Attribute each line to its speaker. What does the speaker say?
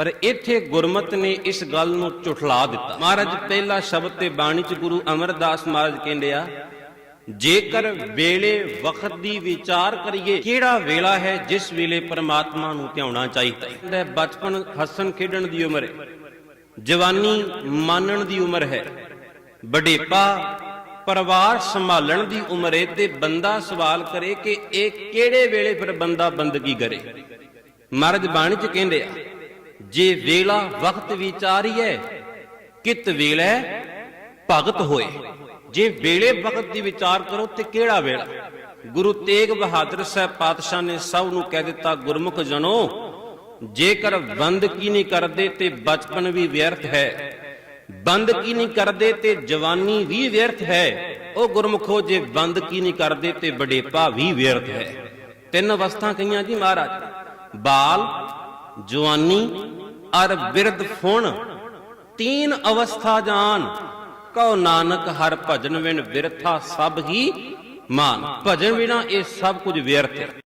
Speaker 1: ਪਰ ਇੱਥੇ ਗੁਰਮਤ ਨੇ ਇਸ ਗੱਲ ਨੂੰ ਝੁਠਲਾ ਦਿੱਤਾ। ਮਹਾਰਾਜ, ਪਹਿਲਾ ਸ਼ਬਦ ਤੇ ਬਾਣੀ ਚ ਗੁਰੂ ਅਮਰਦਾਸ ਮਹਾਰਾਜ ਕਹਿੰਦੇ ਆ, ਜੇਕਰ ਵੇਲੇ ਵਕਤ ਦੀ ਵਿਚਾਰ ਕਰੀਏ, ਕਿਹੜਾ ਵੇਲਾ ਹੈ ਜਿਸ ਵੇਲੇ ਪਰਮਾਤਮਾ ਨੂੰ ਧਿਆਉਣਾ ਚਾਹੀਦਾ? ਹੈ, ਬਚਪਨ ਹੱਸਣ ਖੇਡਣ ਦੀ ਉਮਰ ਹੈ, ਜਵਾਨੀ ਮਾਨਣ ਦੀ ਉਮਰ ਹੈ ਬੁਢੇਪਾ ਪਰਿਵਾਰ ਸੰਭਾਲਣ ਦੀ ਉਮਰ ਹੈ ਤੇ ਬੰਦਾ ਸਵਾਲ ਕਰੇ ਕਿ ਇਹ ਕਿਹੜੇ ਵੇਲੇ ਫਿਰ ਬੰਦਾ ਬੰਦਗੀ ਕਰੇ? ਮਹਾਰਾਜ ਬਾਣੀ ਚ ਕਹਿੰਦੇ ਆ ਜੇ ਵੇਲਾ ਵਕਤ ਵਿਚਾਰੀਐ, ਕਿਤ ਵੇਲੇ? ਭਗਤ ਹੋਏ। ਜੇ ਵੇਲੇ ਵਕਤ ਦੀ ਵਿਚਾਰ ਕਰੋ ਤੇ ਕਿਹੜਾ ਵੇਲਾ? ਗੁਰੂ ਤੇਗ ਬਹਾਦਰ ਸਾਹਿਬ ਪਾਤਸ਼ਾਹ ਨੇ ਸਭ ਨੂੰ ਕਹਿ ਦਿੱਤਾ, ਗੁਰਮੁਖ ਜਨੋ, ਜੇਕਰ ਬੰਦਗੀ ਨਹੀਂ ਕਰਦੇ ਤੇ ਬਚਪਨ ਵੀ ਵਿਅਰਥ ਹੈ। ਬੰਦਗੀ ਨਹੀਂ ਕਰਦੇ ਤੇ ਜਵਾਨੀ ਵੀ ਵਿਅਰਥ ਹੈ। ਉਹ ਗੁਰਮੁਖੋ ਜੇ ਬੰਦਗੀ ਨਹੀਂ ਕਰਦੇ ਤੇ ਬੜੇਪਾ ਵੀ ਵਿਅਰਥ ਹੈ। ਤਿੰਨ ਅਵਸਥਾ ਕਹੀਆਂ ਜੀ ਮਹਾਰਾਜ। ਬਾਲ ਜਵਾਨੀ ਅਰ ਬਿਰਧ ਫੁਣ, ਤੀਨ ਅਵਸਥਾ ਜਾਨ। ਕਉ ਨਾਨਕ ਹਰ ਭਜਨ ਵਿਣ ਬਿਰਥਾ ਸਭ ਹੀ ਮਾਨ। ਭਜਨ ਬਿਨਾ ਇਹ ਸਭ ਕੁਝ ਵਿਅਰਥ ਹੈ।